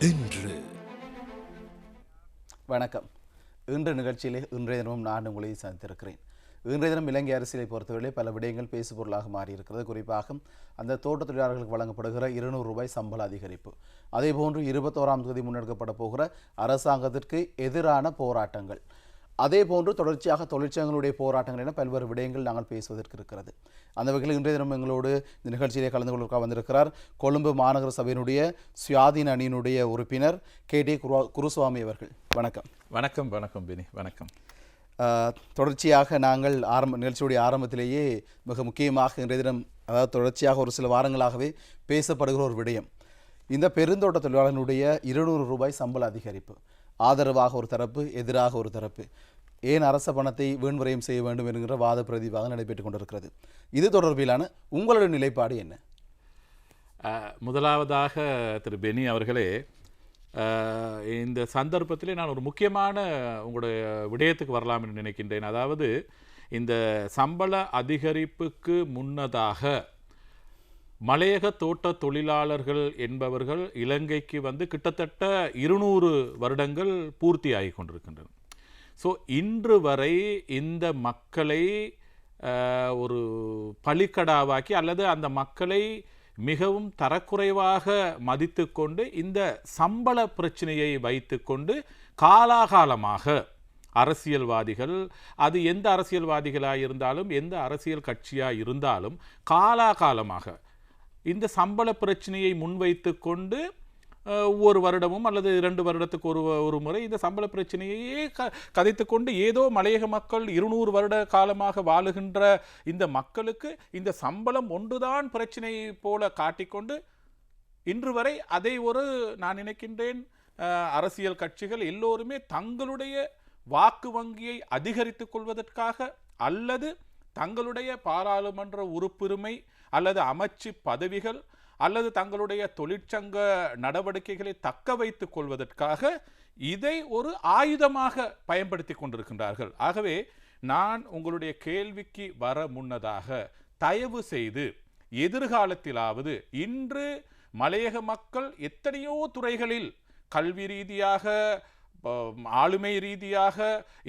இன்று. வணக்கம். இன்று நிகழ்ச்சியிலே இன்றைய தினமும் நான் உங்களை சந்தித்திருக்கிறேன். இன்றைய தினம் இலங்கை அரசியலை பொறுத்தவரை பல விடயங்கள் பேசுபொருளாக மாறியிருக்கிறது. குறிப்பாக அந்த தோட்ட தொழிலாளர்களுக்கு வழங்கப்படுகிற இருநூறு ரூபாய் சம்பள அதிகரிப்பு. அதேபோன்று இருபத்தோராம் தேதி முன்னெடுக்கப்பட போகிற அரசாங்கத்திற்கு எதிரான போராட்டங்கள். அதே போன்று தொடர்ச்சியாக தொழிற்சங்கங்களுடைய போராட்டங்கள் என பல்வேறு விடயங்கள் நாங்கள் பேசுவதற்கு இருக்கிறது. அந்த வகையில் இன்றைய தினம் எங்களோடு இந்த நிகழ்ச்சியிலே கலந்து கொள்வதற்காக வந்திருக்கிறார் கொழும்பு மாநகர சபையினுடைய சுயாதீன அணியினுடைய உறுப்பினர் கே. டி. குரு குருசுவாமி அவர்கள். வணக்கம். வணக்கம் வணக்கம் பினி வணக்கம். தொடர்ச்சியாக நாங்கள் ஆரம்ப நிகழ்ச்சியுடைய ஆரம்பத்திலேயே மிக முக்கியமாக இன்றைய தினம் அதாவது தொடர்ச்சியாக ஒரு சில வாரங்களாகவே பேசப்படுகிற ஒரு விடயம். இந்த பெருந்தோட்ட தொழிலாளர்களுடைய இருநூறு ரூபாய் சம்பள அதிகரிப்பு. ஆதரவாக ஒரு தரப்பு எதிராக ஒரு தரப்பு. ஏன் அரச பணத்தை வீண்விரயம் செய்ய வேண்டும் என்கிற வாத பிரதிவாக நடைபெற்றுக் கொண்டிருக்கிறது. இது தொடர்பிலான உங்களுடைய நிலைப்பாடு என்ன? முதலாவதாக திரு பெனி அவர்களே இந்த சந்தர்ப்பத்திலே நான் ஒரு முக்கியமான உங்களுடைய விடயத்துக்கு வரலாம் என்று நினைக்கின்றேன். அதாவது இந்த சம்பள அதிகரிப்புக்கு முன்னதாக மலையக தோட்ட தொழிலாளர்கள் என்பவர்கள் இலங்கைக்கு வந்து கிட்டத்தட்ட இருநூறு வருடங்கள் பூர்த்தியாகி கொண்டிருக்கின்றன ஸோ இன்று வரை இந்த மக்களை ஒரு பலிக்கடாவாக்கி அல்லது அந்த மக்களை மிகவும் தரக்குறைவாக மதித்து கொண்டு இந்த சம்பள பிரச்சனையை வைத்துக்கொண்டு காலாகாலமாக அரசியல்வாதிகள் அது எந்த அரசியல்வாதிகளாக இருந்தாலும் எந்த அரசியல் கட்சியாக இருந்தாலும் காலாகாலமாக இந்த சம்பள பிரச்சனையை முன்வைத்து கொண்டு ஒவ்வொரு வருடமும் அல்லது இரண்டு வருடத்துக்கு ஒரு ஒரு முறை இந்த சம்பள பிரச்சனையையே க கதைத்து கொண்டு ஏதோ மலையக மக்கள் இருநூறு வருட காலமாக வாழுகின்ற இந்த மக்களுக்கு இந்த சம்பளம் ஒன்றுதான் பிரச்சனை போல காட்டிக்கொண்டு இன்று வரை அதை ஒரு நான் நினைக்கின்றேன் அரசியல் கட்சிகள் எல்லோருமே தங்களுடைய வாக்கு வங்கியை அதிகரித்துக் கொள்வதற்காக அல்லது தங்களுடைய பாராளுமன்ற உறுப்புரிமை அல்லது அமைச்சு பதவிகள் அல்லது தங்களுடைய தொழிற்சங்க நடவடிக்கைகளை தக்க வைத்துக் கொள்வதற்காக இதை ஒரு ஆயுதமாக பயன்படுத்தி கொண்டிருக்கின்றார்கள். ஆகவே நான் உங்களுடைய கேள்விக்கு வர முன்னதாக தயவு செய்து எதிர்காலத்திலாவது இன்று மலையக மக்கள் எத்தனையோ துறைகளில் கல்வி ரீதியாக ஆளுமை ரீதியாக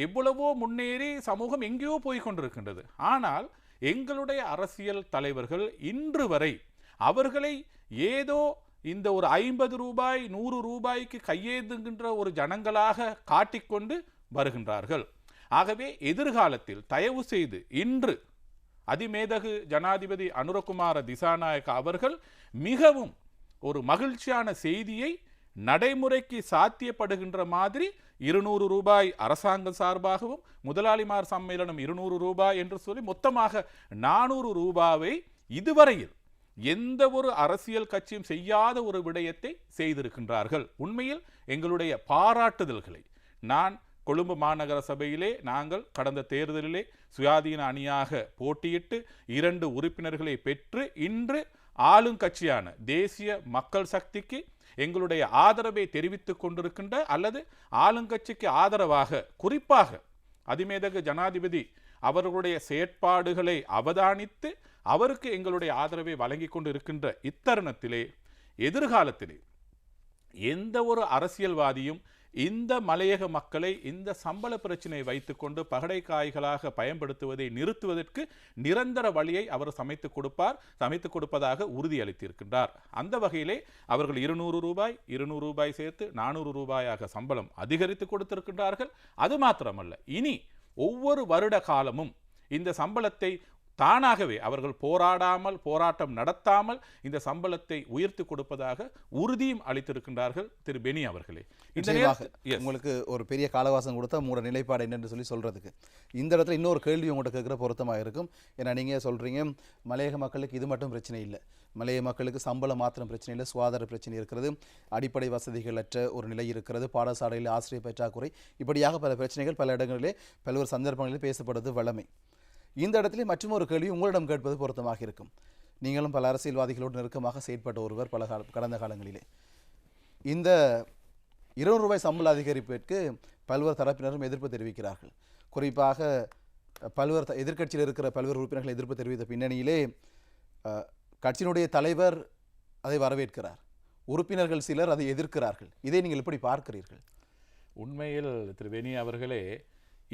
எவ்வளவோ முன்னேறி சமூகம் எங்கேயோ போய் கொண்டிருக்கின்றது. ஆனால் எங்களுடைய அரசியல் தலைவர்கள் இன்று வரை அவர்களை ஏதோ இந்த ஒரு ஐம்பது ரூபாய் நூறு ரூபாய்க்கு கையேந்துகின்ற ஒரு ஜனங்களாக காட்டிக்கொண்டு வருகின்றார்கள். ஆகவே எதிர்காலத்தில் தயவு செய்து இன்று அதிமேதகு ஜனாதிபதி அனுரகுமார திசாநாயக்க அவர்கள் மிகவும் ஒரு மகிழ்ச்சியான செய்தியை நடைமுறைக்கு சாத்தியப்படுகின்ற மாதிரி இருநூறு ரூபாய் அரசாங்கம் சார்பாகவும் முதலாளிமார் சம்மேளனம் இருநூறு ரூபாய் என்று சொல்லி மொத்தமாக நானூறு ரூபாவை இதுவரையில் எந்த ஒரு அரசியல் கட்சியும் செய்யாத ஒரு விடயத்தை செய்திருக்கின்றார்கள். உண்மையில் எங்களுடைய பாராட்டுதல்களை நான் கொழும்பு மாநகர சபையிலே நாங்கள் கடந்த தேர்தலிலே சுயாதீன அணியாக போட்டியிட்டு இரண்டு உறுப்பினர்களை பெற்று இன்று ஆளுங்கட்சியான தேசிய மக்கள் சக்திக்கு எங்களுடைய ஆதரவை தெரிவித்துக் கொண்டிருக்கின்ற அல்லது ஆளுங்கட்சிக்கு ஆதரவாக குறிப்பாக அதிமேதகு ஜனாதிபதி அவர்களுடைய செயற்பாடுகளை அவதானித்து அவருக்கு எங்களுடைய ஆதரவை வழங்கி கொண்டு இருக்கின்ற இத்தருணத்திலே எதிர்காலத்திலே எந்த ஒரு அரசியல்வாதியும் இந்த மலையக மக்களை இந்த சம்பள பிரச்சனையை வைத்துக்கொண்டு பகடை காய்களாக பயன்படுத்துவதை நிறுத்துவதற்கு நிரந்தர வழியை அவர் சமைத்துக் கொடுப்பார் சமைத்துக் கொடுப்பதாக உறுதியளித்திருக்கின்றார். அந்த வகையிலே அவர்கள் இருநூறு ரூபாய் இருநூறு ரூபாய் சேர்த்து நானூறு ரூபாயாக சம்பளம் அதிகரித்து கொடுத்திருக்கின்றார்கள். அது மாத்திரமல்ல இனி ஒவ்வொரு வருட காலமும் இந்த சம்பளத்தை தானாகவே அவர்கள் போராடாமல் போராட்டம் நடத்தாமல் இந்த சம்பளத்தை உயர்த்தி கொடுப்பதாக உறுதியும் அளித்திருக்கின்றார்கள் திரு பெனி அவர்களே. உங்களுக்கு ஒரு பெரிய காலவாசம் கொடுத்தா உங்களோட நிலைப்பாடு என்னன்னு சொல்லி சொல்றதுக்கு. இந்த இடத்துல இன்னொரு கேள்வி உங்கள்கிட்ட கேட்குற பொருத்தமாக இருக்கும். ஏன்னா நீங்கள் சொல்றீங்க மலையக மக்களுக்கு இது மட்டும் பிரச்சனை இல்லை. மலைய மக்களுக்கு சம்பளம் மாத்திரம் பிரச்சனை இல்லை சுகாதார பிரச்சனை இருக்கிறது அடிப்படை வசதிகளற்ற ஒரு நிலை இருக்கிறது பாடசாலையில் ஆசிரியர் பற்றாக்குறை இப்படியாக பல பிரச்சனைகள் பல இடங்களிலே பல்வேறு சந்தர்ப்பங்களில் பேசப்படுவது வளமை இந்த இடத்துல மற்றும் ஒரு கேள்வி உங்களிடம் கேட்பது பொருத்தமாக இருக்கும். நீங்களும் பல அரசியல்வாதிகளோடு நெருக்கமாக செயற்பட்ட ஒருவர் பல கால கடந்த காலங்களிலே. இந்த இருநூறு ரூபாய் சம்பள அதிகரிப்பிற்கு பல்வேறு தரப்பினரும் எதிர்ப்பு தெரிவிக்கிறார்கள். குறிப்பாக பல்வேறு எதிர்க்கட்சியில் இருக்கிற பல்வேறு உறுப்பினர்கள் எதிர்ப்பு தெரிவித்த பின்னணியிலே கட்சியினுடைய தலைவர் அதை வரவேற்கிறார். உறுப்பினர்கள் சிலர் அதை எதிர்க்கிறார்கள். இதை நீங்கள் எப்படி பார்க்கிறீர்கள்? உண்மையில் திரு வெனி அவர்களே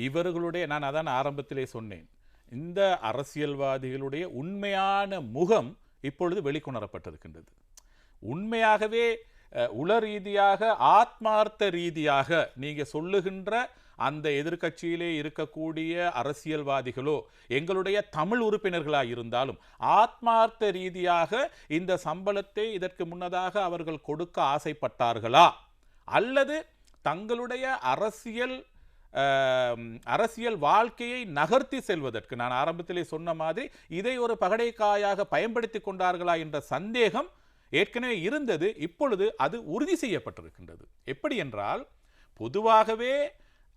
இவர்களுடைய நான் அதான் ஆரம்பத்திலே சொன்னேன். இந்த அரசியல்வாதிகளுடைய உண்மையான முகம் இப்பொழுது வெளிக்கொணரப்பட்டிருக்கின்றது. உண்மையாகவே அஹ், உள ரீதியாக ஆத்மார்த்த ரீதியாக நீங்கள் சொல்லுகின்ற அந்த எதிர்க்கட்சியிலே இருக்கக்கூடிய அரசியல்வாதிகளோ எங்களுடைய தமிழ் உறுப்பினர்களாக இருந்தாலும் ஆத்மார்த்த ரீதியாக இந்த சம்பளத்தை இதற்கு முன்னதாக அவர்கள் கொடுக்க ஆசைப்பட்டார்களா? அல்லது தங்களுடைய அரசியல் அரசியல் வாழ்க்கையை நகர்த்தி செல்வதற்கு நான் ஆரம்பத்திலே சொன்ன மாதிரி இதை ஒரு பகடைக்காயாக பயன்படுத்தி கொண்டார்களா என்ற சந்தேகம் ஏற்கனவே இருந்தது. இப்பொழுது அது உறுதி செய்யப்பட்டிருக்கின்றது. எப்படி என்றால் பொதுவாகவே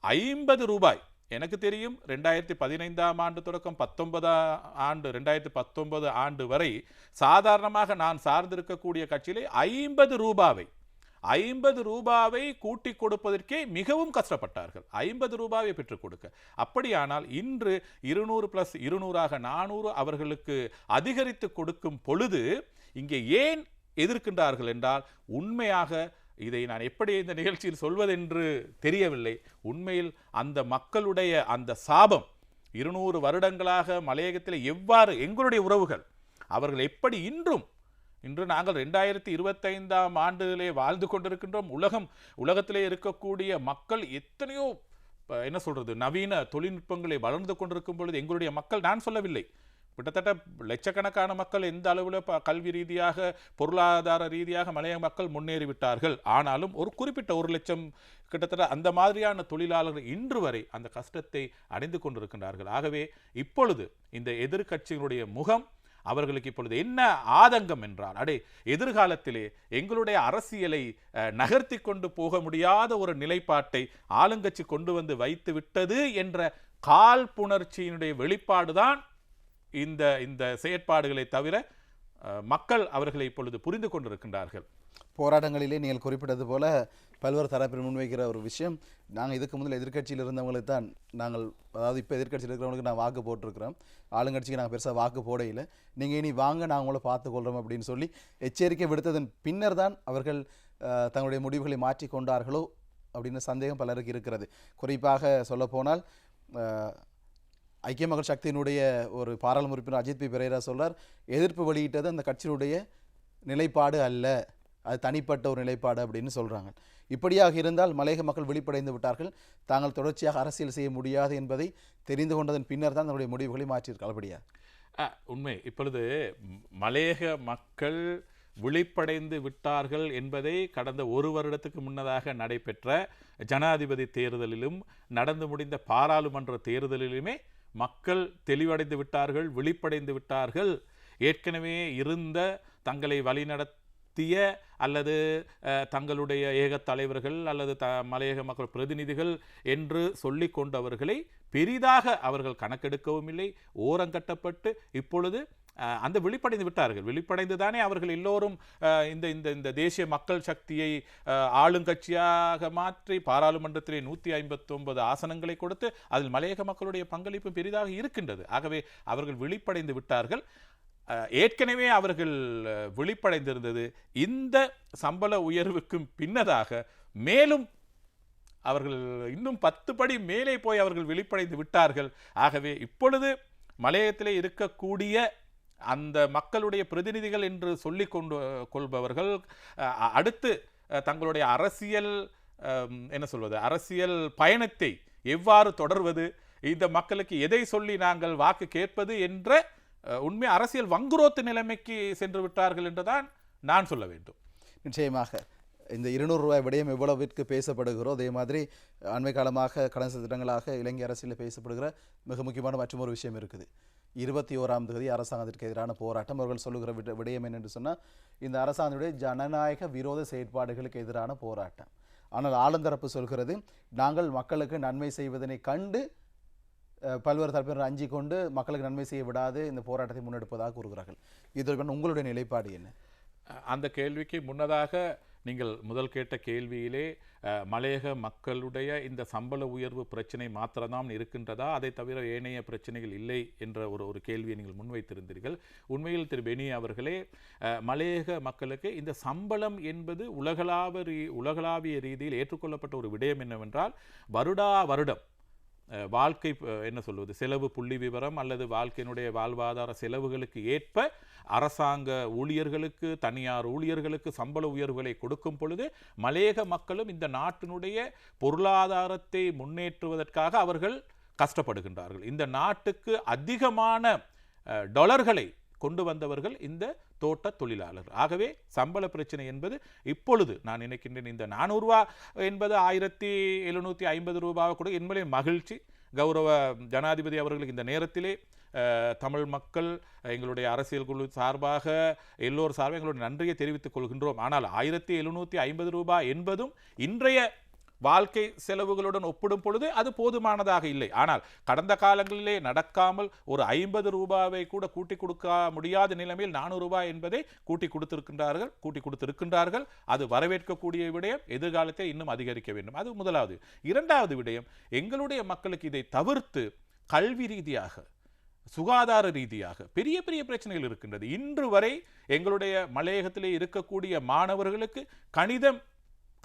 ஐம்பது ரூபாய் எனக்கு தெரியும் ரெண்டாயிரத்தி பதினைந்தாம் ஆண்டு தொடக்கம் பத்தொன்பதாம் ஆண்டு ரெண்டாயிரத்தி பத்தொன்பது ஆண்டு வரை சாதாரணமாக நான் சார்ந்திருக்கக்கூடிய கட்சியிலே ஐம்பது ரூபாவை ஐம்பது ரூபாவை கூட்டி கொடுப்பதற்கே மிகவும் கஷ்டப்பட்டார்கள். ஐம்பது ரூபாவை பெற்றுக் கொடுக்க. அப்படியானால் இன்று இருநூறு பிளஸ் இருநூறாக நானூறு அவர்களுக்கு அதிகரித்து கொடுக்கும் பொழுது இங்கே ஏன் எதிர்க்கின்றார்கள் என்றால் உண்மையாக இதை நான் எப்படி இந்த நிகழ்ச்சியில் சொல்வதென்று தெரியவில்லை. உண்மையில் அந்த மக்களுடைய அந்த சாபம் இருநூறு வருடங்களாக மலையகத்தில் எவ்வாறு எங்களுடைய உறவுகள் அவர்கள் எப்படி இன்றும் இன்று நாங்கள் ரெண்டாயிரத்தி இருபத்தைந்தாம் ஆண்டிலே வாழ்ந்து கொண்டிருக்கின்றோம். உலகம் உலகத்திலே இருக்கக்கூடிய மக்கள் எத்தனையோ என்ன சொல்கிறது நவீன தொழில்நுட்பங்களை வளர்ந்து கொண்டிருக்கும் பொழுது எங்களுடைய மக்கள் நான் சொல்லவில்லை. கிட்டத்தட்ட லட்சக்கணக்கான மக்கள் எந்த அளவில் ப- கல்வி ரீதியாக பொருளாதார ரீதியாக மலைய மக்கள் முன்னேறிவிட்டார்கள். ஆனாலும் ஒரு குறிப்பிட்ட ஒரு லட்சம் கிட்டத்தட்ட அந்த மாதிரியான தொழிலாளர்கள் இன்று வரை அந்த கஷ்டத்தை அடைந்து கொண்டிருக்கின்றார்கள். ஆகவே இப்பொழுது இந்த எதிர்க்கட்சியினுடைய முகம் அவர்களுக்கு இப்பொழுது என்ன ஆதங்கம் என்றால் அடே எதிர்காலத்திலே எங்களுடைய அரசியலை அஹ், நகர்த்தி கொண்டு போக முடியாத ஒரு நிலைப்பாட்டை ஆளுங்கட்சி கொண்டு வந்து வைத்து விட்டது என்ற காழ்ப்புணர்ச்சியினுடைய வெளிப்பாடுதான் இந்த இந்த செயற்பாடுகளை தவிர மக்கள் அவர்களை இப்பொழுது புரிந்து கொண்டிருக்கின்றார்கள். போராட்டங்களிலே நீங்கள் குறிப்பிட்டது போல பல்வேறு தரப்பில் முன்வைக்கிற ஒரு விஷயம். நாங்கள் இதுக்கு முதல் எதிர்க்கட்சியில் இருந்தவங்களுக்கு தான் நாங்கள் அதாவது இப்போ எதிர்க்கட்சியில் இருக்கிறவங்களுக்கு நான் வாக்கு போட்டிருக்கிறோம். ஆளுங்கட்சிக்கு நாங்கள் பெருசாக வாக்கு போடையில். நீங்கள் இனி வாங்க நாங்கள் உங்களை பார்த்துக்கொள்கிறோம் அப்படின்னு சொல்லி எச்சரிக்கை விடுத்ததன் பின்னர் தான் அவர்கள் தங்களுடைய முடிவுகளை மாற்றி கொண்டார்களோ அப்படின்னு சந்தேகம் பலருக்கு இருக்கிறது. குறிப்பாக சொல்லப்போனால் ஐக்கிய மக்கள் சக்தியினுடைய ஒரு பாராளுமன்ற உறுப்பினர் அஜித் பி. பெரேரா சொல்றார் எதிர்ப்பு வெளியிட்டது அந்த கட்சியினுடைய நிலைப்பாடு அல்ல. அது தனிப்பட்ட ஒரு நிலைப்பாடு அப்படின்னு சொல்கிறாங்க இப்படியாக இருந்தால் மலையக மக்கள் வெளிப்படைந்து விட்டார்கள். தாங்கள் தொடர்ச்சியாக அரசியல் செய்ய முடியாது என்பதை தெரிந்து கொண்டதன் பின்னர் தான் தன்னுடைய முடிவுகளை மாற்றியிருக்காள் அப்படியா? உண்மை. இப்பொழுது மலையக மக்கள் விழிப்படைந்து விட்டார்கள் என்பதை கடந்த ஒரு வருடத்துக்கு முன்னதாக நடைபெற்ற ஜனாதிபதி தேர்தலிலும் நடந்து முடிந்த பாராளுமன்ற தேர்தலிலுமே மக்கள் தெளிவடைந்து விட்டார்கள் விழிப்படைந்து விட்டார்கள். ஏற்கனவே இருந்த தங்களை வழிநடத்திய அல்லது தங்களுடைய ஏக தலைவர்கள் அல்லது த மலையக மக்கள் பிரதிநிதிகள் என்று சொல்லி கொண்டவர்களை பெரிதாக அவர்கள் கணக்கெடுக்கவும் இல்லை. ஓரங்கட்டப்பட்டு இப்பொழுது அந்த வெளிப்படைந்து விட்டார்கள். வெளிப்படைந்து தானே அவர்கள் எல்லோரும் இந்த இந்த இந்த தேசிய மக்கள் சக்தியை ஆளுங்கட்சியாக மாற்றி பாராளுமன்றத்திலே நூற்றி ஐம்பத்தொன்பது ஆசனங்களை கொடுத்து அதில் மலையக மக்களுடைய பங்களிப்பு பெரிதாக இருக்கின்றது. ஆகவே அவர்கள் வெளிப்படைந்து விட்டார்கள். ஏற்கனவே அவர்கள் விழிப்படைந்திருந்தது. இந்த சம்பள உயர்வுக்கும் பின்னதாக மேலும் அவர்கள் இன்னும் பத்து படி மேலே போய் அவர்கள் விழிப்படைந்து விட்டார்கள். ஆகவே இப்பொழுது மலையத்திலே இருக்கக்கூடிய அந்த மக்களுடைய பிரதிநிதிகள் என்று சொல்லி கொண்டு கொள்பவர்கள் அடுத்து தங்களுடைய அரசியல் என்ன சொல்வது அரசியல் பயணத்தை எவ்வாறு தொடர்வது இந்த மக்களுக்கு எதை சொல்லி நாங்கள் வாக்கு கேட்பது என்ற உண்மை அரசியல் வங்குரோத்து நிலைமைக்கு சென்று விட்டார்கள் என்றுதான் நான் சொல்ல வேண்டும். நிச்சயமாக இந்த இருநூறு ரூபாய் விடயம் எவ்வளவிற்கு பேசப்படுகிறோ அதே மாதிரி அண்மை காலமாக கடந்த திட்டங்களாக தினங்களாக இலங்கை அரசியலில் பேசப்படுகிற மிக முக்கியமான மற்றொரு விஷயம் இருக்குது. இருபத்தி ஓராம் தேதி அரசாங்கத்திற்கு எதிரான போராட்டம் அவர்கள் சொல்லுகிற விட விடயம் என்னென்று சொன்னால் இந்த அரசாங்கத்துடைய ஜனநாயக விரோத செயற்பாடுகளுக்கு எதிரான போராட்டம். ஆனால் ஆளுந்தரப்பு சொல்கிறது நாங்கள் மக்களுக்கு நன்மை செய்வதனை கண்டு பல்வேறு தரப்பினர் அஞ்சி கொண்டு மக்களுக்கு நன்மை செய்ய விடாது இந்த போராட்டத்தை முன்னெடுப்பதாக கூறுகிறார்கள். இதற்கான உங்களுடைய நிலைப்பாடு என்ன? அந்த கேள்விக்கு முன்னதாக நீங்கள் முதல் கேட்ட கேள்வியிலே மலையக மக்களுடைய இந்த சம்பள உயர்வு பிரச்சனை மாத்திரம்தான் இருக்கின்றதா? அதை தவிர ஏனைய பிரச்சனைகள் இல்லை என்ற ஒரு ஒரு கேள்வியை நீங்கள் முன்வைத்திருந்தீர்கள். உண்மையில் திரு பெனி அவர்களே மலையக மக்களுக்கு இந்த சம்பளம் என்பது உலகளாவ ரீ- உலகளாவிய ரீதியில் ஏற்றுக்கொள்ளப்பட்ட ஒரு விடயம் என்னவென்றால் வருடா வருடம் வாழ்க்கை என்ன சொல்வது செலவு புள்ளி விவரம் அல்லது வாழ்க்கையினுடைய வாழ்வாதார செலவுகளுக்கு ஏற்ப அரசாங்க ஊழியர்களுக்கு தனியார் ஊழியர்களுக்கு சம்பள உயர்வுகளை கொடுக்கும் பொழுது மலையக மக்களும் இந்த நாட்டினுடைய பொருளாதாரத்தை முன்னேற்றுவதற்காக அவர்கள் கஷ்டப்படுகின்றார்கள். இந்த நாட்டுக்கு அதிகமான டொலர்களை டாலர்களை கொண்டு வந்தவர்கள் இந்த தோட்ட தொழிலாளர். ஆகவே சம்பள பிரச்சனை என்பது இப்பொழுது நான் நினைக்கின்றேன் இந்த நானூறுரூவா என்பது ஆயிரத்தி எழுநூற்றி ஐம்பது ரூபாவை கூட என்பதே மகிழ்ச்சி. கௌரவ ஜனாதிபதி அவர்களுக்கு இந்த நேரத்திலே தமிழ் மக்கள் எங்களுடைய அரசியல் குழு சார்பாக எல்லோர் சார்பாக எங்களுடைய நன்றியை தெரிவித்துக் கொள்கின்றோம். ஆனால் ஆயிரத்தி எழுநூற்றி ஐம்பது ரூபாய் என்பதும் இன்றைய வாழ்க்கை செலவுகளுடன் ஒப்பிடும் பொழுது அது போதுமானதாக இல்லை. ஆனால் கடந்த காலங்களிலே நடக்காமல் ஒரு ஐம்பது ரூபாவை கூட கூட்டி கொடுக்க முடியாத நிலைமையில் நானூறு ரூபாய் என்பதை கூட்டி கொடுத்திருக்கின்றார்கள் கூட்டி கொடுத்திருக்கின்றார்கள். அது வரவேற்கக்கூடிய விடயம் எதிர்காலத்தை இன்னும் அதிகரிக்க வேண்டும். அது முதலாவது. இரண்டாவது விடயம் எங்களுடைய மக்களுக்கு இதை தவிர்த்து கல்வி ரீதியாக சுகாதார ரீதியாக பெரிய பெரிய பிரச்சனைகள் இருக்கின்றது. இன்று வரை எங்களுடைய மலையகத்திலே இருக்கக்கூடிய மாணவர்களுக்கு கணிதம்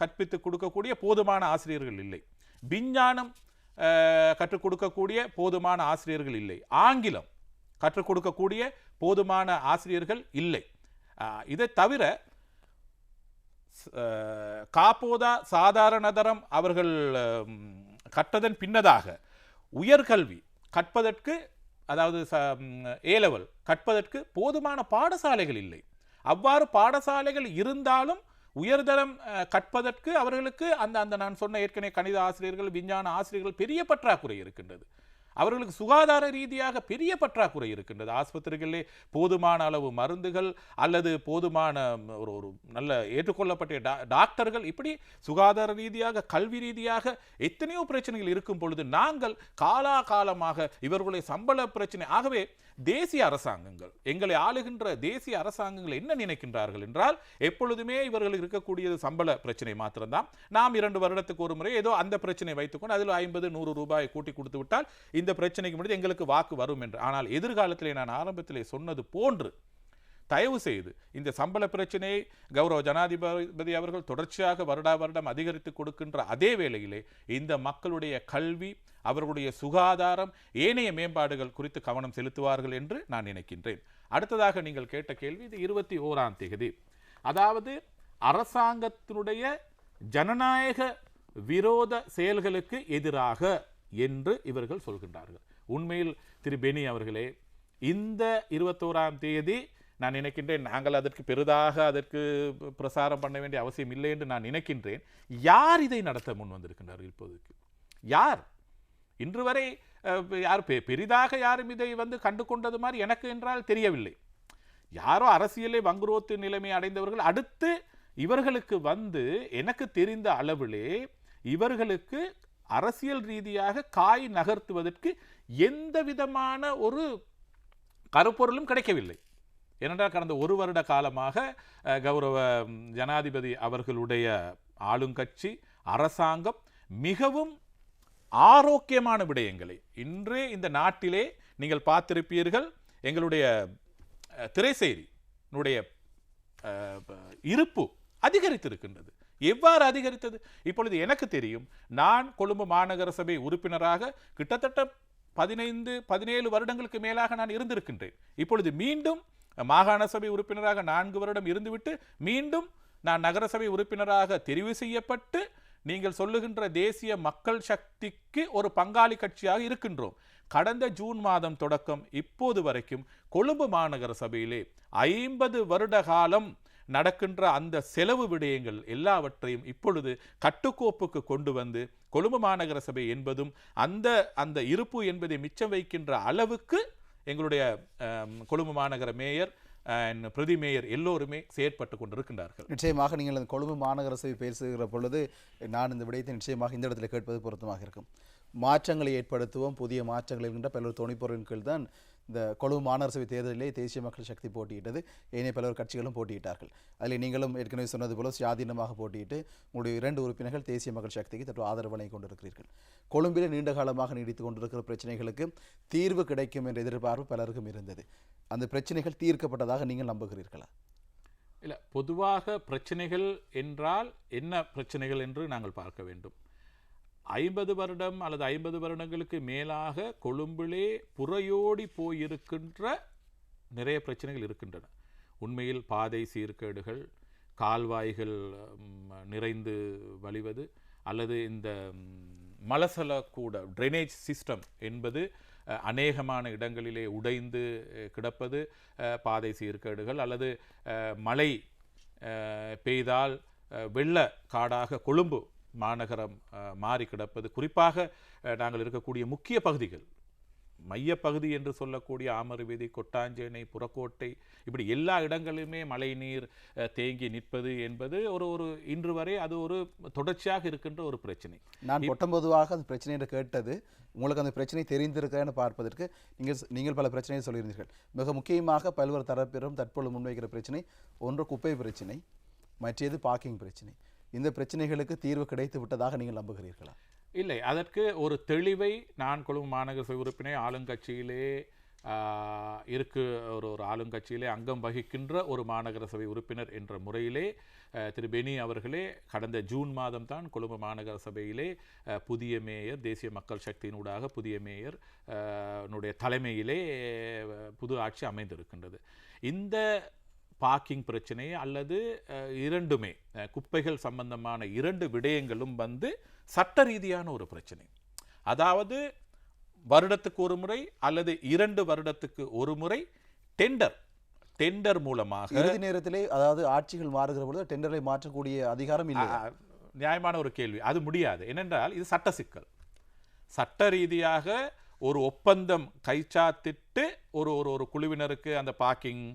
கற்பித்து கொடுக்கக்கூடிய போதுமான ஆசிரியர்கள் இல்லை. விஞ்ஞானம் கற்றுக் கொடுக்கக்கூடிய போதுமான ஆசிரியர்கள் இல்லை. ஆங்கிலம் கற்றுக் கொடுக்கக்கூடிய போதுமான ஆசிரியர்கள் இல்லை. இதை தவிர காப்போதா சாதாரணதரம் அவர்கள் கற்றதன் பின்னதாக உயர்கல்வி கற்பதற்கு அதாவது ஏ லெவல் கற்பதற்கு போதுமான பாடசாலைகள் இல்லை. அவ்வாறு பாடசாலைகள் இருந்தாலும் உயர்தரம் கற்பதற்கு அவர்களுக்கு அந்த அந்த நான் சொன்ன ஏற்கனவே கணித ஆசிரியர்கள் விஞ்ஞான ஆசிரியர்கள் பெரிய பற்றாக்குறை இருக்கின்றது. அவர்களுக்கு சுகாதார ரீதியாக பெரிய பற்றாக்குறை இருக்கின்றது. ஆஸ்பத்திரிகளிலே போதுமான அளவு மருந்துகள் அல்லது போதுமான ஒரு ஒரு நல்ல ஏற்றுக்கொள்ளப்பட்ட டா டாக்டர்கள் இப்படி சுகாதார ரீதியாக கல்வி ரீதியாக எத்தனையோ பிரச்சனைகள் இருக்கும் பொழுது நாங்கள் காலாகாலமாக இவர்களுடைய சம்பள பிரச்சனை ஆகவே தேசிய அரசாங்கங்கள். எங்களை ஆளுகின்ற தேசிய அரசாங்கங்கள் என்ன நினைக்கின்றார்கள் என்றால் எப்பொழுதுமே இவர்களுக்கு இருக்கக்கூடியது சம்பள பிரச்சனை மாத்திரம்தான். நாம் இரண்டு வருடத்துக்கு ஒரு முறை ஏதோ அந்த பிரச்சனை வைத்துக்கொண்டு அதில் ஐம்பது நூறு ரூபாய் கூட்டி கொடுத்து விட்டால் இந்த பிரச்சனைக்கு முடிந்து எங்களுக்கு வாக்கு வரும் என்று. ஆனால் எதிர்காலத்தில் நான் ஆரம்பத்திலே சொன்னது போன்று தயவு செய்து இந்த சம்பள பிரச்சனையை கௌரவ ஜனாதிபதி அவர்கள் தொடர்ச்சியாக வருடா வருடம் அதிகரித்து கொடுக்கின்ற அதே வேளையிலே இந்த மக்களுடைய கல்வி அவர்களுடைய சுகாதாரம் ஏனைய மேம்பாடுகள் குறித்து கவனம் செலுத்துவார்கள் என்று நான் நினைக்கின்றேன். அடுத்ததாக நீங்கள் கேட்ட கேள்வி இது இருபத்தி ஓராம் தேதி. அதாவது அரசாங்கத்தினுடைய ஜனநாயக விரோத செயல்களுக்கு எதிராக என்று இவர்கள் சொல்கின்றார்கள். உண்மையில் திரு பெனி அவர்களே இந்த இருபத்தோராம் தேதி நான் நினைக்கின்றேன் நாங்கள் அதற்கு பெரிதாக அதற்கு பிரசாரம் பண்ண வேண்டிய அவசியம் இல்லை என்று நான் நினைக்கின்றேன். யார் இதை நடத்த முன் வந்திருக்கின்றார் இப்போதைக்கு? யார்? இன்று வரை யார் பெ- பெரிதாக யாரும் இதை வந்து கண்டு கொண்டது மாதிரி எனக்கு என்றால் தெரியவில்லை. யாரோ அரசியலே வங்குரோத்து நிலைமை அடைந்தவர்கள் அடுத்து இவர்களுக்கு வந்து எனக்கு தெரிந்த அளவிலே இவர்களுக்கு அரசியல் ரீதியாக காய் நகர்த்துவதற்கு எந்த விதமான ஒரு கருப்பொருளும் கிடைக்கவில்லை. ஏனென்றால் கடந்த ஒரு வருட காலமாக கௌரவ ஜனாதிபதி அவர்களுடைய ஆளுங்கட்சி அரசாங்கம் மிகவும் ஆரோக்கியமான விடயங்களை இன்று இந்த நாட்டிலே நீங்கள் பார்த்திருப்பீர்கள். எங்களுடைய அஹ், திரைசெய்தியினுடைய இருப்பு அதிகரித்திருக்கின்றது. எவ்வாறு அதிகரித்தது? இப்பொழுது எனக்கு தெரியும் நான் கொழும்பு மாநகர சபை உறுப்பினராக கிட்டத்தட்ட பதினைந்து பதினேழு வருடங்களுக்கு மேலாக நான் இருந்திருக்கின்றேன். இப்பொழுது மீண்டும் மாகாண சபை உறுப்பினராக நான்கு வருடம் இருந்துவிட்டு மீண்டும் நான் நகரசபை உறுப்பினராக தெரிவு செய்யப்பட்டு நீங்கள் சொல்லுகின்ற தேசிய மக்கள் சக்திக்கு ஒரு பங்காளி கட்சியாக இருக்கின்றோம். கடந்த ஜூன் மாதம் தொடக்கம் இப்போது வரைக்கும் கொழும்பு மாநகர சபையிலே ஐம்பது வருட காலம் நடக்கின்ற அந்த செலவு விடயங்கள் எல்லாவற்றையும் இப்பொழுது கட்டுக்கோப்புக்கு கொண்டு வந்து கொழும்பு மாநகர சபை என்பதும் அந்த அந்த இருப்பு என்பதை மிச்சம் வைக்கின்ற அளவுக்கு எங்களுடைய கொழும்பு மாநகர மேயர் அண்ட் பிரதி மேயர் எல்லோருமே செயற்பட்டு கொண்டிருக்கின்றார்கள். நிச்சயமாக நீங்கள் அந்த கொழும்பு மாநகர சபை பேசுகிற பொழுது நான் இந்த விடயத்தை நிச்சயமாக இந்த இடத்துல கேட்பது பொருத்தமாக இருக்கும். மாற்றங்களை ஏற்படுத்துவோம் புதிய மாற்றங்கள் இருக்கின்ற பல்வேறு துணைப்பொருளின் கீழ் தான் இந்த கொழும்பு மாநகர சபை தேர்தலிலே தேசிய மக்கள் சக்தி போட்டியிட்டது. ஏனைய பலர் கட்சிகளும் போட்டியிட்டார்கள். அதில் நீங்களும் ஏற்கனவே சொன்னது போல சுயாதீனமாக போட்டியிட்டு உங்களுடைய இரண்டு உறுப்பினர்கள் தேசிய மக்கள் சக்திக்கு தற்போது ஆதரவு வழங்கிக் கொண்டிருக்கிறீர்கள். கொழும்பிலே நீண்ட காலமாக நீடித்துக் கொண்டிருக்கிற பிரச்சனைகளுக்கு தீர்வு கிடைக்கும் என்ற எதிர்பார்ப்பு பலருக்கும் இருந்தது. அந்த பிரச்சனைகள் தீர்க்கப்பட்டதாக நீங்கள் நம்புகிறீர்களா? இல்லை பொதுவாக பிரச்சனைகள் என்றால் என்ன பிரச்சனைகள் என்று நாங்கள் பார்க்க வேண்டும். ஐம்பது வருடம் அல்லது ஐம்பது வருடங்களுக்கு மேலாக கொழும்பிலே புறையோடி போயிருக்கின்ற நிறைய பிரச்சனைகள் இருக்கின்றன. உண்மையில் பாதை சீர்கேடுகள் கால்வாய்கள் நிறைந்து வழிவது அல்லது இந்த மலசல கூட ட்ரைனேஜ் சிஸ்டம் என்பது அநேகமான இடங்களிலே உடைந்து கிடப்பது பாதை சீர்கேடுகள் அல்லது மழை பெய்தால் வெள்ள காடாக கொழும்பு மாநகரம் மாறி கிடப்பது. குறிப்பாக நாங்கள் இருக்கக்கூடிய முக்கிய பகுதிகள் மையப்பகுதி என்று சொல்லக்கூடிய ஆமறு வீதி கொட்டாஞ்சேனை புறக்கோட்டை இப்படி எல்லா இடங்களிலுமே மழைநீர் தேங்கி நிற்பது என்பது ஒரு ஒரு இன்று வரை அது ஒரு தொடர்ச்சியாக இருக்கின்ற ஒரு பிரச்சனை. நான் பொட்டம்பொதுவாக அந்த பிரச்சனை என்று கேட்டது உங்களுக்கு அந்த பிரச்சனை தெரிந்திருக்கிறேன்னு பார்ப்பதற்கு நீங்கள் நீங்கள் பல பிரச்சனையை சொல்லியிருந்தீர்கள். மிக முக்கியமாக பல்வேறு தரப்பினரும் தற்பொழுது முன்வைக்கிற பிரச்சனை ஒன்று குப்பை பிரச்சனை மற்றது பார்க்கிங் பிரச்சனை. இந்த பிரச்சனைகளுக்கு தீர்வு கிடைத்து விட்டதாக நீங்கள் நம்புகிறீர்களா? இல்லை அதற்கு ஒரு தெளிவை நான் கொழும்பு மாநகர சபை உறுப்பினர் ஆளுங்கட்சியிலே இருக்கு ஒரு ஒரு ஆளுங்கட்சியிலே அங்கம் வகிக்கின்ற ஒரு மாநகர சபை உறுப்பினர் என்ற முறையிலே திரு பெனி அவர்களே கடந்த ஜூன் மாதம் தான் கொழும்பு மாநகர சபையிலே புதிய மேயர் தேசிய மக்கள் சக்தியினூடாக புதிய மேயர் னுடைய தலைமையிலே புது ஆட்சி அமைந்திருக்கின்றது. இந்த பார்க்கிங் பிரச்சனை அல்லது இரண்டுமே குப்பைகள் சம்பந்தமான இரண்டு விடயங்களும் வந்து சட்ட ரீதியான ஒரு பிரச்சனை. அதாவது வருடத்துக்கு ஒரு முறை அல்லது இரண்டு வருடத்துக்கு ஒரு முறை டெண்டர் டெண்டர் மூலமாக இறுதி நேரத்திலே அதாவது ஆட்சிகள் மாறுகிற பொழுது டெண்டரை மாற்றக்கூடிய அதிகாரம் இல்லை நியாயமான ஒரு கேள்வி. அது முடியாது. ஏனென்றால் இது சட்ட சிக்கல். சட்ட ரீதியாக ஒரு ஒப்பந்தம் கைச்சாத்திட்டு ஒரு ஒரு ஒரு குழுவினருக்கு அந்த பார்க்கிங்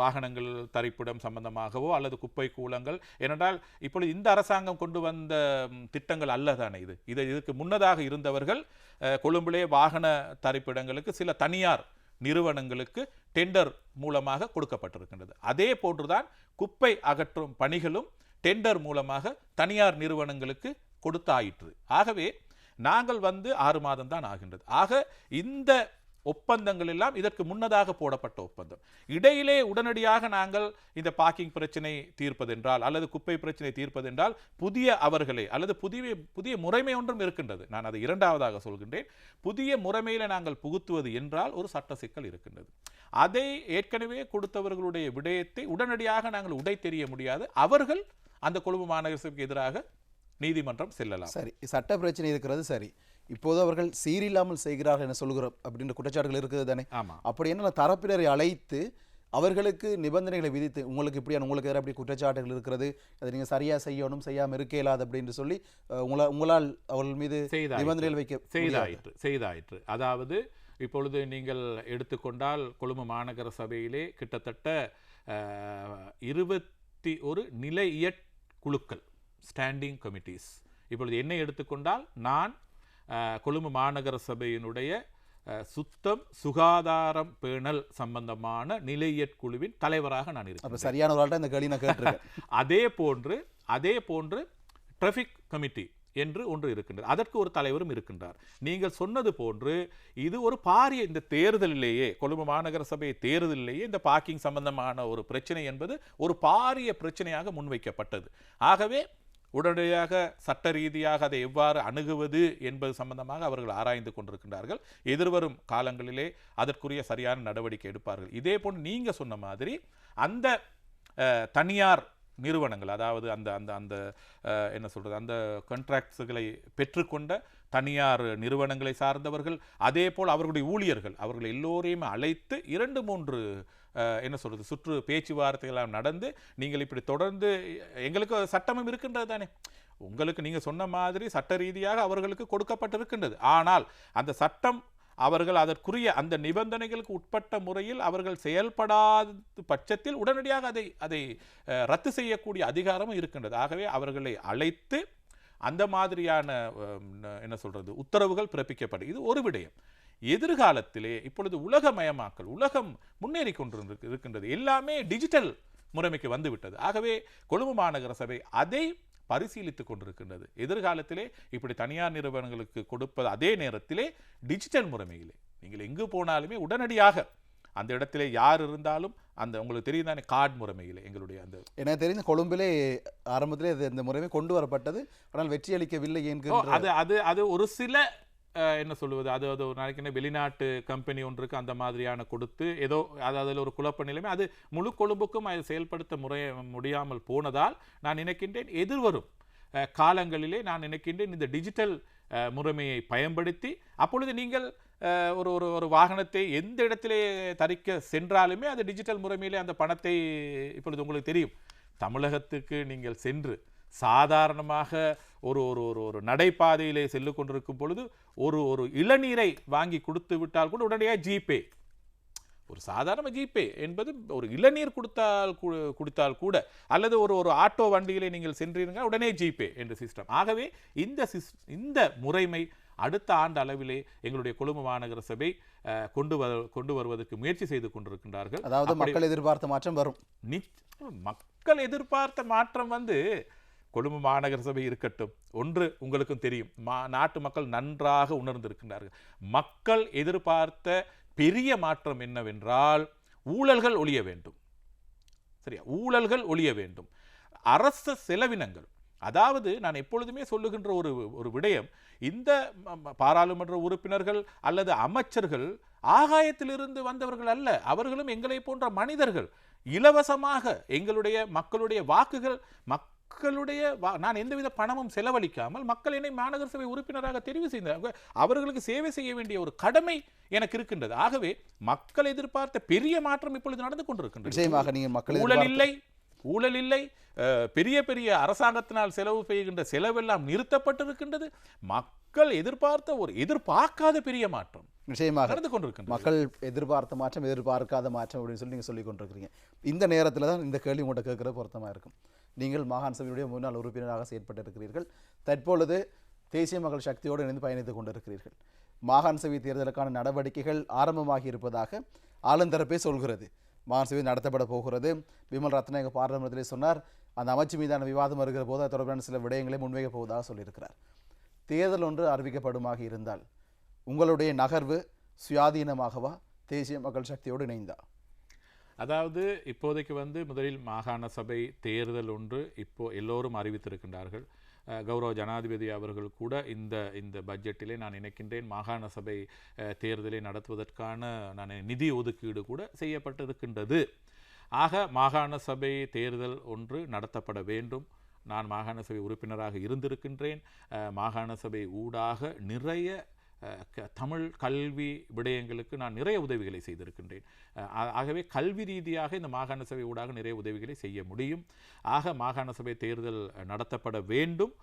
வாகனங்கள் தரிப்பிடம் சம்பந்தமாகவோ அல்லது குப்பை கூலங்கள். ஏனென்றால் இப்பொழுது இந்த அரசாங்கம் கொண்டு வந்த திட்டங்கள் அல்ல தானே இது. இது இதுக்கு முன்னதாக இருந்தவர்கள் கொழும்பிலே வாகன தரிப்பிடங்களுக்கு சில தனியார் நிறுவனங்களுக்கு டெண்டர் மூலமாக கொடுக்கப்பட்டிருக்கின்றது. அதே போன்றுதான் குப்பை அகற்றும் பணிகளும் டெண்டர் மூலமாக தனியார் நிறுவனங்களுக்கு கொடுத்தாயிற்று. ஆகவே நாங்கள் வந்து ஆறு மாதம் தான் ஆகின்றது. ஆக இந்த ஒப்பந்தங்கள் எல்லாம் இதற்கு முன்னதாக போடப்பட்ட ஒப்பந்தம். இடையிலே உடனடியாக நாங்கள் இந்த பார்க்கிங் பிரச்சனை தீர்ப்பதென்றால் அல்லது குப்பை பிரச்சனை தீர்ப்பதென்றால் புதிய அவர்களே அல்லது புதிய புதிய முறைமை ஒன்றும் இருக்கின்றது. நான் அதை இரண்டாவதாக சொல்கின்றேன். புதிய முறைமையில நாங்கள் புகுத்துவது என்றால் ஒரு சட்ட சிக்கல் இருக்கின்றது. அதை ஏற்கனவே கொடுத்தவர்களுடைய விடயத்தை உடனடியாக நாங்கள் உடை தெரிய முடியாது. அவர்கள் அந்த கொழும்பு மாநகர சபைக்கு எதிராக நீதிமன்றம் செல்லலாம். சரி சட்ட பிரச்சனை இருக்கிறது சரி. இப்போது அவர்கள் சீரில்லாமல் செய்கிறார்கள் என சொல்கிறோம் அப்படின்ற குற்றச்சாட்டுகள் இருக்குது தானே ஆமா அப்படி என்ன தரப்பினரை அழைத்து அவர்களுக்கு நிபந்தனைகளை விதித்து உங்களுக்கு இப்படியான உங்களுக்கு எதிராக அப்படி குற்றச்சாட்டுகள் இருக்கிறது அதை நீங்கள் சரியாக செய்யணும் செய்யாமல் இருக்க இயலாது அப்படின்னு சொல்லி அஹ், உங்களா உங்களால் அவர்கள் மீது. நிபந்தனைகள் வைக்க. செய்தாயிற்று செய்தாயிற்று அதாவது இப்பொழுது நீங்கள் எடுத்துக்கொண்டால் கொழும்பு மாநகர சபையிலே கிட்டத்தட்ட இருபத்தி ஒரு நிலையியற் குழுக்கள் ஸ்டாண்டிங் கமிட்டிஸ் இப்பொழுது என்னை எடுத்துக்கொண்டால் நான் கொழும்பு மாநகர சபையினுடைய சுத்தம் சுகாதாரம் பேணல் சம்பந்தமான நிலையியற் குழுவின் தலைவராக நான் இருக்கிறேன் அப்ப சரியான இந்த கேள்வி நான் கேட்டிருக்கேன். அதே போன்று அதே போன்று டிராஃபிக் கமிட்டி என்று ஒன்று இருக்கின்றது. அதற்கு ஒரு தலைவரும் இருக்கின்றார். நீங்கள் சொன்னது போன்று இது ஒரு பாரிய இந்த தேர்தலிலேயே கொழும்பு மாநகர சபை தேர்தலிலேயே இந்த பார்க்கிங் சம்பந்தமான ஒரு பிரச்சனை என்பது ஒரு பாரிய பிரச்சனையாக முன்வைக்கப்பட்டது. ஆகவே உடனடியாக சட்ட ரீதியாக அதை எவ்வாறு அணுகுவது என்பது சம்பந்தமாக அவர்கள் ஆராய்ந்து கொண்டிருக்கின்றார்கள். எதிர்வரும் காலங்களிலே அதற்குரிய சரியான நடவடிக்கை எடுப்பார்கள். இதே போன்று நீங்கள் சொன்ன மாதிரி அந்த தனியார் நிறுவனங்கள் அதாவது அந்த அந்த அந்த என்ன சொல்கிறது அந்த கான்ட்ராக்ட்ஸுகளை பெற்றுக்கொண்ட தனியார் நிறுவனங்களை சார்ந்தவர்கள் அதே போல் அவர்களுடைய ஊழியர்கள் அவர்கள் எல்லோரையும் அழைத்து இரண்டு மூன்று என்ன சொல்கிறது சுற்று பேச்சுவார்த்தைகள் நடந்து நீங்கள் இப்படி தொடர்ந்து எங்களுக்கு சட்டமும் இருக்கின்றது தானே. உங்களுக்கு நீங்கள் சொன்ன மாதிரி சட்ட ரீதியாக அவர்களுக்கு கொடுக்கப்பட்டிருக்கின்றது. ஆனால் அந்த சட்டம் அவர்கள் அதற்குரிய அந்த நிபந்தனைகளுக்கு உட்பட்ட முறையில் அவர்கள் செயல்படாத பட்சத்தில் உடனடியாக அதை அதை ரத்து செய்யக்கூடிய அதிகாரமும் இருக்கின்றது. ஆகவே அவர்களை அழைத்து அந்த மாதிரியான என்ன சொல்கிறது உத்தரவுகள் பிறப்பிக்கப்படும் இது ஒரு விடயம். எதிர்காலத்திலே இப்பொழுது உலகமயமாக்கல் உலகம் முன்னேறி கொண்டு இருக்கின்றது. எல்லாமே டிஜிட்டல் முறைமைக்கு வந்துவிட்டது ஆகவே கொழும்பு மாநகர சபை அதை பரிசீலித்துக் கொண்டிருக்கின்றது. எதிர்காலத்திலே இப்படி தனியார் நிறுவனங்களுக்கு கொடுப்பது அதே நேரத்திலே டிஜிட்டல் முறைமையிலே. நீங்கள் எங்கு போனாலுமே உடனடியாக அந்த இடத்திலே யார் இருந்தாலும் அந்த உங்களுக்கு தெரியும் தானே கார்டு முறைமையிலே எங்களுடைய அந்த எனக்கு தெரிந்த கொழும்பிலே ஆரம்பத்திலே இது இந்த முறைமை கொண்டு வரப்பட்டது. ஆனால் வெற்றி அளிக்கவில்லை ஓ, என்கின்ற அது அது அது ஒரு சில என்ன சொல்லுவது அது அது ஒரு நாளைக்கு என்ன வெளிநாட்டு கம்பெனி ஒன்றுக்கு அந்த மாதிரியான கொடுத்து ஏதோ அது அதில் ஒரு குழப்ப நிலைமை. அது முழு கொழும்புக்கும் அதை செயல்படுத்த முறை முடியாமல் போனதால் நான் நினைக்கின்றேன் எதிர்வரும் காலங்களிலே நான் நினைக்கின்றேன் இந்த டிஜிட்டல் முறைமையை பயன்படுத்தி அப்பொழுது நீங்கள் ஒரு ஒரு ஒரு வாகனத்தை எந்த இடத்திலே தரிக்க சென்றாலுமே அது டிஜிட்டல் முறைமையிலே அந்த பணத்தை இப்பொழுது உங்களுக்கு தெரியும். தமிழகத்துக்கு நீங்கள் சென்று சாதாரணமாக ஒரு ஒரு ஒரு ஒரு நடைபாதையிலே செல்லு கொண்டிருக்கும் பொழுது ஒரு ஒரு இளநீரை வாங்கி கொடுத்து விட்டால் கூட உடனடியாக ஜிபே ஒரு சாதாரண ஜிபே என்பது ஒரு இளநீர் கொடுத்தால் கொடுத்தால் கூட அல்லது ஒரு ஒரு ஆட்டோ வண்டியிலே நீங்கள் சென்றீர்கள் உடனே ஜிபே என்ற சிஸ்டம் ஆகவே இந்த சிஸ் இந்த முறைமை அடுத்த ஆண்டு அளவிலே எங்களுடைய கொழும்பு மாநகர சபை கொண்டு வர கொண்டு வருவதற்கு முயற்சி செய்து கொண்டிருக்கின்றார்கள். அதாவது மக்கள் எதிர்பார்த்த மாற்றம் வரும். மக்கள் எதிர்பார்த்த மாற்றம் வந்து கொழும்பு மாநகர சபை இருக்கட்டும். ஒன்று உங்களுக்கும் தெரியும். மா நாட்டு மக்கள் நன்றாக உணர்ந்திருக்கின்றார்கள். மக்கள் எதிர்பார்த்த பெரிய மாற்றம் என்னவென்றால் ஊழல்கள் ஒழிய வேண்டும். சரியா? ஊழல்கள் ஒழிய வேண்டும். அரச செலவினங்கள். அதாவது நான் எப்பொழுதுமே சொல்லுகின்ற ஒரு ஒரு விடயம் இந்த பாராளுமன்ற உறுப்பினர்கள் அல்லது அமைச்சர்கள் ஆகாயத்திலிருந்து வந்தவர்கள் அல்ல. அவர்களும் எங்களை போன்ற மனிதர்கள் இலவசமாக எங்களுடைய மக்களுடைய வாக்குகள் மக் மக்களுடைய நான் எந்தவித பணமும் செலவழிக்காமல் மக்கள் என்னை மாநகர சபை உறுப்பினராக தெரிவு செய்தாங்க. அவர்களுக்கு சேவை செய்ய வேண்டிய ஒரு கடமை எனக்கு இருக்கின்றது. ஆகவே மக்கள் எதிர்பார்த்த பெரிய மாற்றம் இப்பொழுது நடந்து கொண்டிருக்கின்றது. ஊழல் இல்லை ஊழல் இல்லை பெரிய பெரிய அரசாங்கத்தினால் செலவு செய்கின்ற செலவெல்லாம் நிறுத்தப்பட்டிருக்கின்றது. மக்கள் எதிர்பார்த்த ஒரு எதிர்பார்க்காத பெரிய மாற்றம் நிச்சயமாக. நடந்து கொண்டிருக்கின்றது. மக்கள் எதிர்பார்த்த மாற்றம் எதிர்பார்க்காத மாற்றம் அப்படின்னு சொல்லி நீங்கள் சொல்லிக் கொண்டிருக்கிறீங்க. இந்த நேரத்தில் தான் இந்த கேள்வி உங்கள்கிட்ட கேட்குறது பொருத்தமாக இருக்கும். நீங்கள் மாகாண சபையுடைய முன்னாள் உறுப்பினராக செயற்பட்டிருக்கிறீர்கள். தற்பொழுது தேசிய மக்கள் சக்தியோடு இணைந்து பயணித்துக் கொண்டிருக்கிறீர்கள். மாகாண சபை தேர்தலுக்கான நடவடிக்கைகள் ஆரம்பமாகி இருப்பதாக ஆளுந்தரப்பே சொல்கிறது. மாகாண சபை நடத்தப்பட போகிறது. விமல் ரத்நாயக பாராளுமன்றத்திலே சொன்னார் அந்த அமைச்சு மீதான விவாதம் வருகிற போது அது தொடர்பான சில விடயங்களை முன்வைக்கப் போவதாக சொல்லியிருக்கிறார். தேர்தல் ஒன்று அறிவிக்கப்படுமாக இருந்தால் உங்களுடைய நகர்வு சுயாதீனமாகவா? தேசிய மக்கள் சக்தியோடு இணைந்தா? அதாவது இப்போதைக்கு வந்து முதலில் மாகாண சபை தேர்தல் ஒன்று இப்போ எல்லோரும் அறிவித்திருக்கின்றார்கள். கௌரவ ஜனாதிபதி அவர்கள் கூட இந்த இந்த பட்ஜெட்டிலே நான் நினைக்கின்றேன் மாகாண சபை தேர்தலை நடத்துவதற்கான நான் நிதி ஒதுக்கீடு கூட செய்யப்பட்டிருக்கின்றது. ஆக மாகாண சபை தேர்தல் ஒன்று நடத்தப்பட வேண்டும். நான் மாகாண சபை உறுப்பினராக இருந்திருக்கின்றேன். மாகாண சபை ஊடாக நிறைய தமிழ் கல்வி விடயங்களுக்கு நான் நிறைய உதவிகளை செய்திருக்கின்றேன். ஆகவே கல்வி ரீதியாக இந்த மாகாண சபை ஊடாக நிறைய உதவிகளை செய்ய முடியும். ஆக மாகாண சபை தேர்தல் நடத்தப்பட வேண்டும்.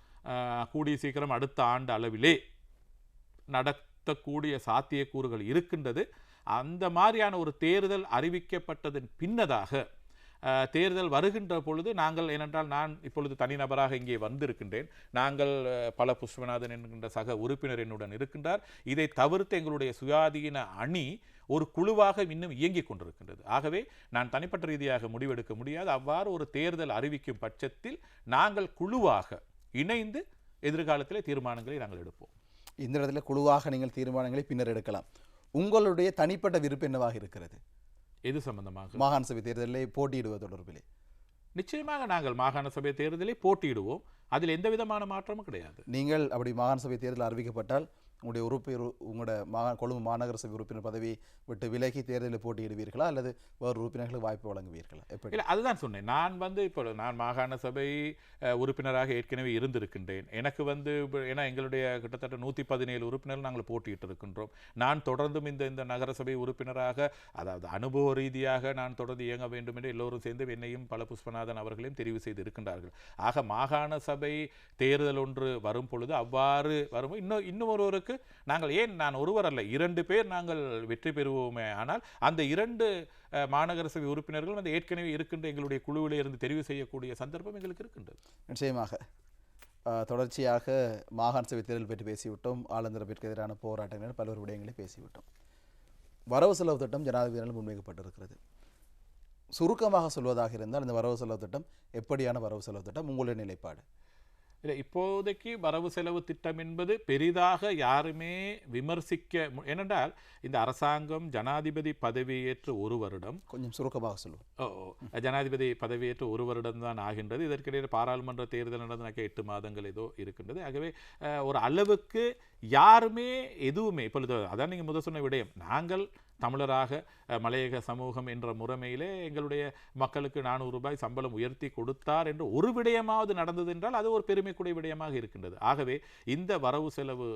கூடிய சீக்கிரம் அடுத்த ஆண்டு அளவிலே நடத்தக்கூடிய சாத்தியக்கூறுகள் இருக்கின்றது. அந்த மாதிரியான ஒரு தேர்தல் அறிவிக்கப்பட்டதன் பின்னதாக தேர்தல் வருகின்ற பொழுது நாங்கள் ஏனென்றால் நான் இப்பொழுது தனிநபராக இங்கே வந்திருக்கின்றேன். நாங்கள் பல புஷ்பநாதன் என்கின்ற சக உறுப்பினர் என்னுடன் இருக்கின்றார். இதை தவிர்த்து எங்களுடைய சுயாதீன அணி ஒரு குழுவாக இன்னும் இயங்கிக் கொண்டிருக்கின்றது. ஆகவே நான் தனிப்பட்ட ரீதியாக முடிவெடுக்க முடியாது. அவ்வாறு ஒரு தேர்தல் அறிவிக்கும் பட்சத்தில் நாங்கள் குழுவாக இணைந்து எதிர்காலத்தில் தீர்மானங்களை நாங்கள் எடுப்போம். இந்த இடத்துல குழுவாக நீங்கள் தீர்மானங்களை பின்னர் எடுக்கலாம். உங்களுடைய தனிப்பட்ட விருப்பம் என்னவாக இருக்கிறது? எது சம்பந்தமாக? மாகாண சபை தேர்தலில் போட்டியிடுவது தொடர்பிலே. நிச்சயமாக நாங்கள் மாகாண சபை தேர்தலில் போட்டியிடுவோம். அதில் எந்த விதமான மாற்றமும் கிடையாது. நீங்கள் அப்படி மாகாண சபை தேர்தல் அறிவிக்கப்பட்டால் உங்களுடைய உறுப்பினர் உங்களோட மா கொழும்பு மாநகர சபை உறுப்பினர் பதவி விட்டு விலகி தேர்தலில் போட்டியிடுவீர்களா? அல்லது வேறு உறுப்பினர்களுக்கு வாய்ப்பு வழங்குவீர்களா? எப்படி? இல்லை அதுதான் சொன்னேன். நான் வந்து இப்போ நான் மாகாண சபை உறுப்பினராக ஏற்கனவே இருந்திருக்கின்றேன். எனக்கு வந்து ஏன்னா எங்களுடைய கிட்டத்தட்ட நூற்றி பதினேழு உறுப்பினர்கள் நாங்கள் போட்டியிட்டு இருக்கின்றோம் நான் தொடர்ந்தும் இந்த இந்த நகர சபை உறுப்பினராக அதாவது அனுபவ ரீதியாக நான் தொடர்ந்து இயங்க வேண்டும் என்று எல்லோரும் சேர்ந்து என்னையும் பல புஷ்பநாதன் அவர்களையும் தெரிவு செய்து இருக்கின்றார்கள் ஆக மாகாண சபை தேர்தல் ஒன்று வரும் பொழுது அவ்வாறு வரும் இன்னும் இன்னும் ஒருவருக்கு நாங்கள் ஏன் நான் ஒருவர் அல்ல இரண்டு பேர் நாங்கள் வெற்றி பெறுவோமே ஆனால் அந்த இரண்டு மாநகர சபை உறுப்பினர்கள் வந்து ஏற்கனவே இருக்கின்ற எங்களுடைய குழுவிலே இருந்து தெரிவு செய்யக்கூடிய சந்தர்ப்பம் எங்களுக்கு இருக்கின்றது. நிச்சயமாக. தொடர்ச்சியாக மாகாண சபை தேர்தல் பற்றி பேசிவிட்டோம் ஆளுநரப்பிற்கு எதிரான போராட்டங்கள் பல்வேறு விடயங்களை பேசிவிட்டோம். வரவு செலவு திட்டம் ஜனாதிபதியால் முன்வைக்கப்பட்டிருக்கிறது. சுருக்கமாக சொல்வதாக இருந்தால் இந்த வரவு செலவு திட்டம் எப்படியான வரவு செலவு திட்டம்? உங்களுடைய நிலைப்பாடு. இல்லை இப்போதைக்கு வரவு செலவு திட்டம் என்பது பெரிதாக யாருமே விமர்சிக்க ஏனென்றால் இந்த அரசாங்கம் ஜனாதிபதி பதவியேற்று ஒரு வருடம். கொஞ்சம் சுருக்கமாக சொல்லுவோம். ஓ, ஓ. ஜனாதிபதி பதவியேற்று ஒரு வருடம் தான் ஆகின்றது. இதற்கிடையில் பாராளுமன்ற தேர்தல் நடந்தனாக்க எட்டு மாதங்கள் ஏதோ இருக்கின்றது. ஆகவே ஒரு அளவுக்கு யாருமே எதுவுமே இப்பொழுது அதான் நீங்கள் முதல் சொன்ன விடயம். நாங்கள் தமிழராக மலையக சமூகம் என்ற முறைமையிலே எங்களுடைய மக்களுக்கு நானூறு ரூபாய் சம்பளம் உயர்த்தி கொடுத்தார் என்று ஒரு விடயமாவது நடந்தது என்றால் அது ஒரு பெருமைக்குடைய விடயமாக இருக்கின்றது. ஆகவே இந்த வரவு செலவு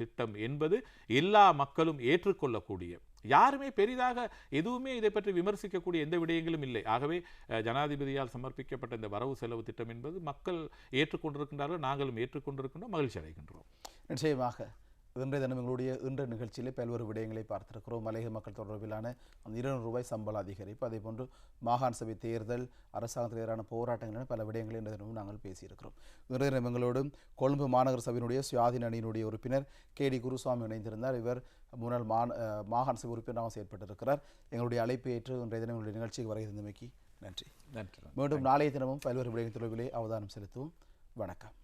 திட்டம் என்பது எல்லா மக்களும் ஏற்றுக்கொள்ளக்கூடிய யாருமே பெரிதாக எதுவுமே இதை பற்றி விமர்சிக்கக்கூடிய எந்த விடயங்களும் இல்லை. ஆகவே ஜனாதிபதியால் சமர்ப்பிக்கப்பட்ட இந்த வரவு செலவு திட்டம் என்பது மக்கள் ஏற்றுக்கொண்டிருக்கின்றார்கள் நாங்களும் ஏற்றுக்கொண்டிருக்கின்றோம் மகிழ்ச்சி அடைகின்றோம். நிச்சயமாக. இன்றைய தினம் எங்களுடைய இன்ற நிகழ்ச்சியிலே பல்வேறு விடயங்களை பார்த்திருக்கிறோம். மலையக மக்கள் தொடர்பிலான அந்த இருநூறு ரூபாய் சம்பள அதிகரிப்பு அதே போன்று மாகாண சபை தேர்தல் அரசாங்கத்தில் எதிரான போராட்டங்கள் பல விடயங்களை இன்றைய தினமும் நாங்கள் பேசியிருக்கிறோம். இன்றைய தினம் எங்களோடு கொழும்பு மாநகர சபையினுடைய சுயாதீன அணியினுடைய உறுப்பினர் கே டி குருசுவாமி இணைந்திருந்தார். இவர் முன்னாள் மா மாகாண சபை உறுப்பினராக செயற்பட்டிருக்கிறார். எங்களுடைய அழைப்பு ஏற்று இன்றைய தினம் எங்களுடைய நிகழ்ச்சிக்கு வரை இருந்தமைக்கு நன்றி. நன்றி. மீண்டும் நாளைய தினமும் பல்வேறு விடயங்கள் தொடர்பிலே அவதானம் செலுத்துவோம். வணக்கம்.